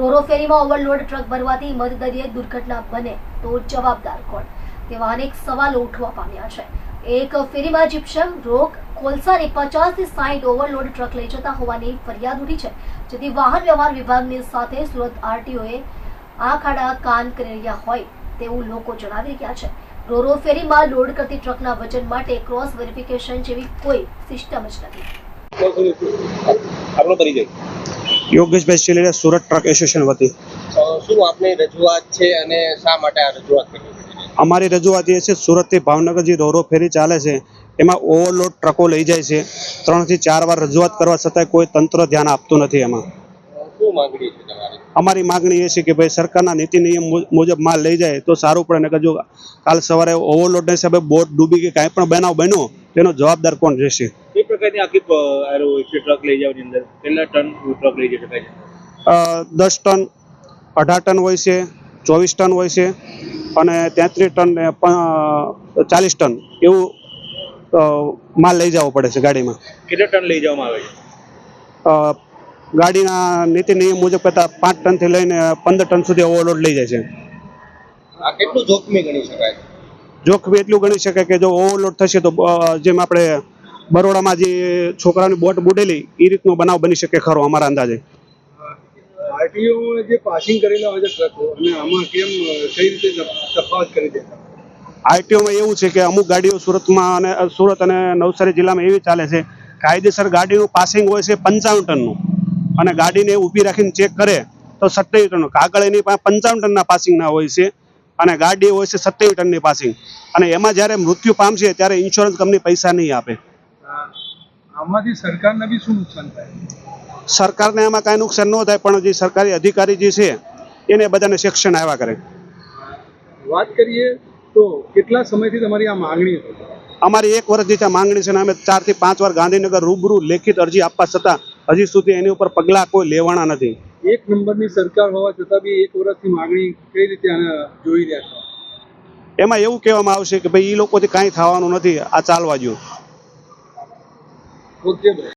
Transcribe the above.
રોરો ફેરીમાં overload truck ભરવાથી મધદરિયે દુર્ઘટના બને તો જવાબદાર કોણ? તેવા અનેક સવાલો ઉઠવા પામ્યા છે. એક ફેરીમાં જીપ્સમ, રોક કોલસાને પચાસથી સાઈઠ ઓવરલોડ ટ્રક લઈ જતા હોવાની ફરિયાદ ઉઠી છે, જેથી વાહન વ્યવહાર વિભાગની સાથે સુરત આરટીઓએ આ ખાડા કાન કરી રહ્યા હોય તેવું લોકો જણાવી રહ્યા છે. રોરો ફેરીમાં લોડ કરતી ટ્રકના વજન માટે ક્રોસ વેરિફિકેશન જેવી કોઈ સિસ્ટમ જ નથી. આપણો પરિચય યોગેશભાઈ સિલેરિયા સુરત ટ્રક એસોસિએશન વતી. શું આપની રજૂઆત છે અને શા માટે આ રજૂઆત અમારી રજૂઆત એ છે સુરતથી ભાવનગર જે રોરો ફેરી ચાલે છે એમાં ઓવરલોડ ટ્રકો લઈ જાય છે. ત્રણથી ચાર વાર રજૂઆત કરવા છતાંય કોઈ તંત્ર ધ્યાન આપતું નથી એમાં. અમારી માગણી એ છે કે ભાઈ સરકારના નીતિ નિયમ મુજબ માલ લઈ જાય તો સારું પડે નકર જો કાલ સવારે ઓવરલોડના હિસાબે બોટ ડૂબી કે કાંઈ પણ બનાવ બન્યો તેનો જવાબદાર કોણ રહેશે? પ્રકારની આખી એરો હોય છે ટ્રક લઈ જવાની અંદર? કેટલા ટન ટ્રક લઈ જઈ શકાય છે? દસ ટન અઢાર ટન હોય છે ચોવીસ ટન હોય છે અને તેત્રીસ ટન ને ચાલીસ ટન એવું માલ લઈ જવો પડે છે ગાડીમાં. કેટલા ટન લઈ જવામાં આવે છે? અ, ગાડીના નીતિ નિયમ મુજબ કરતાં પાંચ ટનથી લઈને પંદર ટન સુધી ઓવરલોડ લઈ જાય છે. આ કેટલું જોખમી ગણી શકાય? જોખમી એટલું ગણી શકાય કે જો ઓવરલોડ થશે તો જેમ આપણે બરોડામાં જે છોકરાની બોટ બુડેલી એ રીતનો બનાવ બની શકે ખરો અમારા અંદાજે? આરટીઓ જે પાસિંગ કરેલા હોય છે ટ્રકો અને આમાં કેમ કઈ રીતે તફાવત કરી દેતા? આરટીઓમાં એવું છે કે અમુક ગાડીઓ સુરતમાં અને સુરત અને નવસારી જિલ્લામાં એવી ચાલે છે કાયદેસર ગાડીનું પાસિંગ હોય છે પંચાવન ટનનું. અને ગાડીને ઊભી રાખીને ચેક કરે તો સત્યાવી ટનનું. કાગળ એની પાસે પંચાવન ટનના પાસિંગના હોય છે અને ગાડી હોય છે સત્યાવી ટનની પાસિંગ અને એમાં જ્યારે મૃત્યુ પામશે ત્યારે ઇન્સ્યોરન્સ કંપની પૈસા નહીં આપે. આમાંથી સરકારને બી શું નુકસાન થાય? સરકારને એમાં કાંઈ નુકસાન ન થાય પણ જે સરકારી અધિકારી જે છે એને બધાને સેક્શન આવ્યા કરે. વાત કરીએ તો કેટલા સમયથી તમારી આ માંગણી અમારી એક વર્ષથી ત્યાં માંગણી છે ને અમે ચારથી પાંચ વાર ગાંધીનગર રૂબરૂ લેખિત અરજી આપવા છતાં હજી સુધી એની ઉપર પગલાં કોઈ લેવાના નથી. એક નંબરની સરકાર હોવા છતાં બી એક વર્ષથી માંગણી કઈ રીતે જોઈ રહ્યા છે? એમાં એવું કહેવામાં આવશે કે ભાઈ એ લોકોથી કાંઈ થવાનું નથી આ ચાલવા જો ઓકે ભાઈ